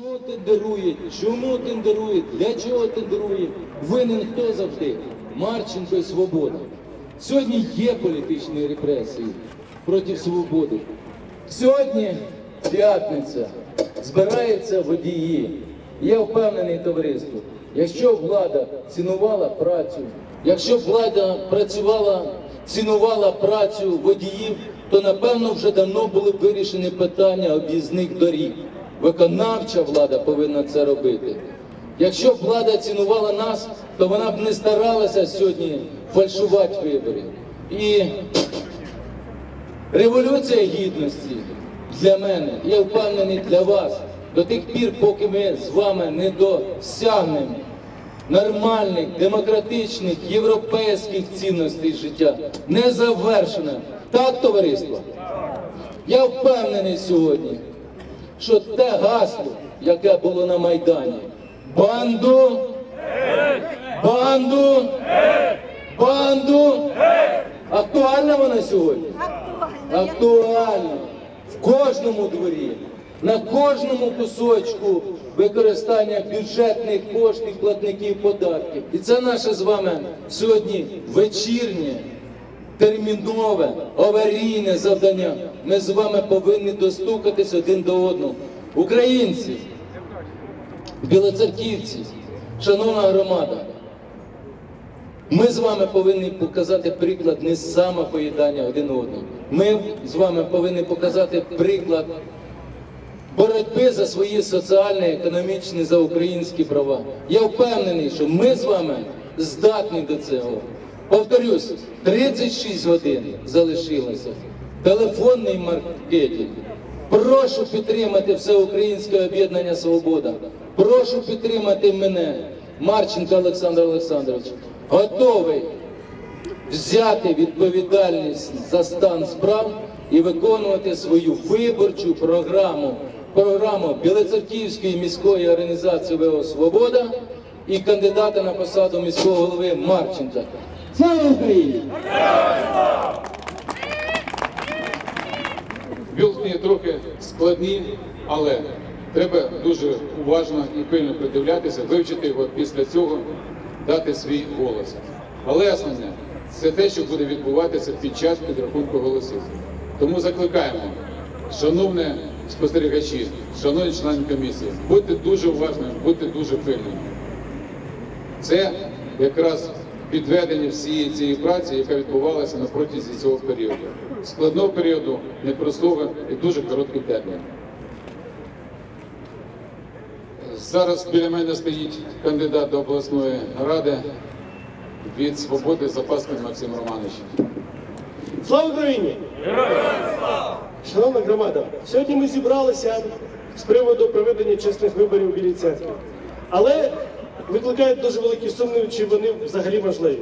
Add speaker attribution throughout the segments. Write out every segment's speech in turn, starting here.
Speaker 1: Хто тендерує, чому тендерує, для чого тендерує, винен хто завжди? Марченко і Свобода. Сьогодні є політичні репресії проти свободи. Сьогодні п'ятниця, збираються водії. Я впевнений товариство, якщо влада цінувала працю, якщо влада працювала, цінувала працю водіїв, то напевно вже давно були вирішені питання об'їзних доріг. Виконавча влада повинна це робити. Якщо б влада цінувала нас, то вона б не старалася сьогодні фальшувати вибори. І революція гідності для мене, я впевнений для вас, до тих пір, поки ми з вами не досягнемо нормальних, демократичних, європейських цінностей життя, не завершена. Так, товариство? Я впевнений сьогодні, що те гасло, яке було на Майдані, банду, банду, банду, актуальна вона сьогодні? Актуально. В кожному дворі, на кожному кусочку використання бюджетних коштів платників податків. І це наше з вами сьогодні вечірнє, термінове, аварійне завдання. Ми з вами повинні достукатись один до одного. Українці, білоцерківці, шановна громада. Ми з вами повинні показати приклад не самопоїдання один одного. Ми з вами повинні показати приклад боротьби за свої соціальні, економічні, за українські права. Я впевнений, що ми з вами здатні до цього. Повторюсь, 36 годин залишилося. Телефонний маркетинг. Прошу підтримати Всеукраїнське об'єднання Свобода. Прошу підтримати мене, Марченко Олександр Олександрович. Готовий взяти відповідальність за стан справ і виконувати свою виборчу програму, програму Білоцерківської міської організації ВО Свобода і кандидата на посаду міського голови Марченка. Слава Україні!
Speaker 2: Бюлетені трохи складні, але треба дуже уважно і пильно придивлятися, вивчити його після цього, дати свій голос. Але основне це те, що буде відбуватися під час підрахунку голосів. Тому закликаємо, шановні спостерігачі, шановні члени комісії, будьте дуже уважними, будьте дуже пильними. Це якраз підведення всієї цієї праці, яка відбувалася на протязі цього періоду. Складного періоду, непростого і дуже короткий термін. Зараз біля мене стоїть кандидат до обласної ради від свободи Запаски Максим Романович.
Speaker 3: Слава Україні! Шановна громада, сьогодні ми зібралися з приводу проведення чесних виборів у Білій церкві. Але викликають дуже великі сумніви, чи вони взагалі можливі.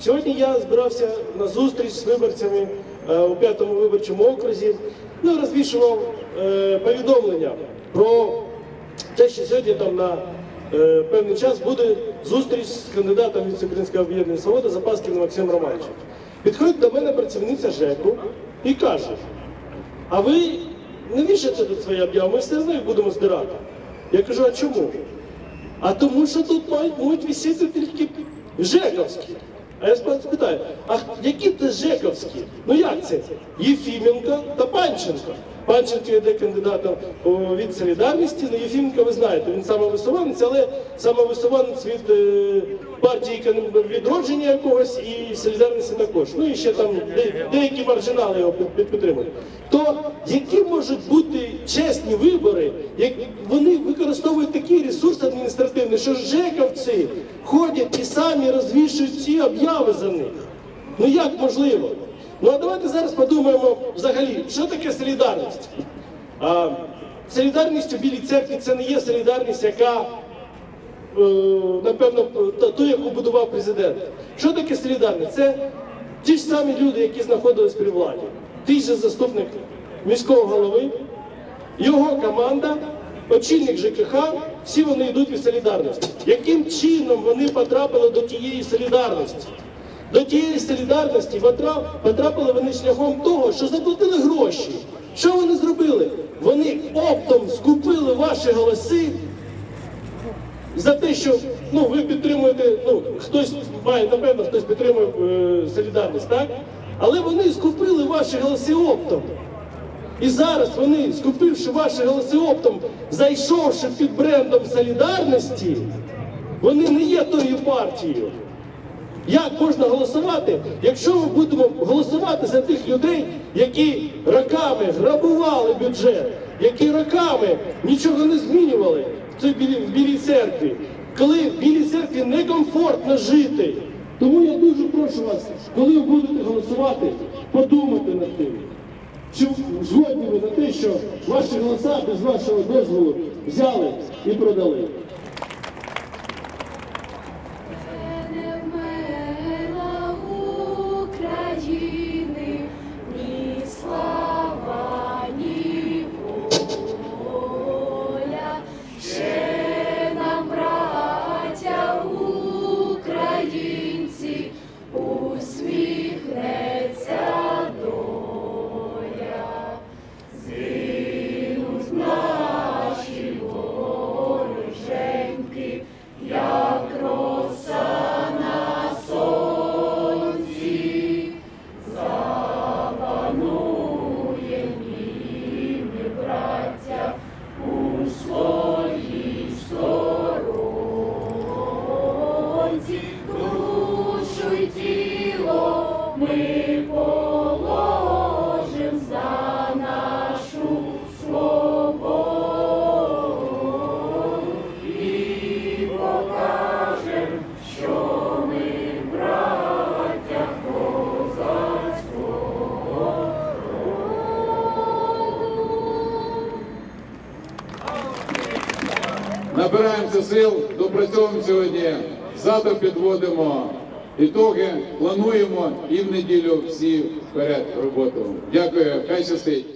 Speaker 3: Сьогодні я збирався на зустріч з виборцями е, у п'ятому виборчому окрузі, ну, розвішував е, повідомлення про те, що сьогодні там на е, певний час буде зустріч з кандидатом від Всеукраїнського об'єднання свободи Запаскіним Максимом Романовичем. Підходить до мене працівниця ЖЕКу і каже: а ви не вішайте тут свої об'яви, ми все одно їх будемо здирати. Я кажу, а чому? А тому що тут мають можуть висіти тільки ЖЕКовські. А я спитаю, а які це ЖЕКовські? Ну як це? Єфіменко та Панченко. Панченко йде кандидатом від солідарності, ну Єфіменко ви знаєте, він самовисуванець, але самовисуванець від е, партії відродження якогось і солідарності також. Ну і ще там де- деякі маржинали його під- під- підтримують. То які можуть бути чесні вибори, як вони використовують такий ресурс адміністративний, що ЖЕКовці ходять і самі розвішують ці обяви за них. Ну як можливо? Ну а давайте зараз подумаємо взагалі, що таке солідарність. А, солідарність у Білій церкві це не є солідарність, яка напевно та- ту, яку будував президент. Що таке солідарність? Це ті ж самі люди, які знаходились при владі. Той же заступник міського голови, його команда, очільник ЖКХ, всі вони йдуть від солідарності. Яким чином вони потрапили до тієї солідарності? До тієї солідарності потрапили вони шляхом того, що заплатили гроші Що вони зробили? Вони оптом скупили ваші голоси за те, що ну, ви підтримуєте, ну, хтось має, напевно, хтось підтримує е, солідарність, так? Але вони скупили ваші голоси оптом. І зараз вони, скупивши ваші голоси оптом, зайшовши під брендом солідарності, вони не є тою партією. Як можна голосувати, якщо ми будемо голосувати за тих людей, які роками грабували бюджет, які роками нічого не змінювали білій, в білій церкві, коли в білій церкві некомфортно жити. Тому я дуже прошу вас, коли ви будете голосувати, подумайте над тим. Чи згодні ви на те, що ваші голоса без вашого дозволу взяли і продали?
Speaker 4: Душу тіло ми положим за нашу свободу і покажем, що ми браття козацького.
Speaker 2: Набираємося сил, допрацьовуємо сьогодні. Завтра підводимо ітоги, плануємо і в неділю всі вперед роботу. Дякую, хай щастить.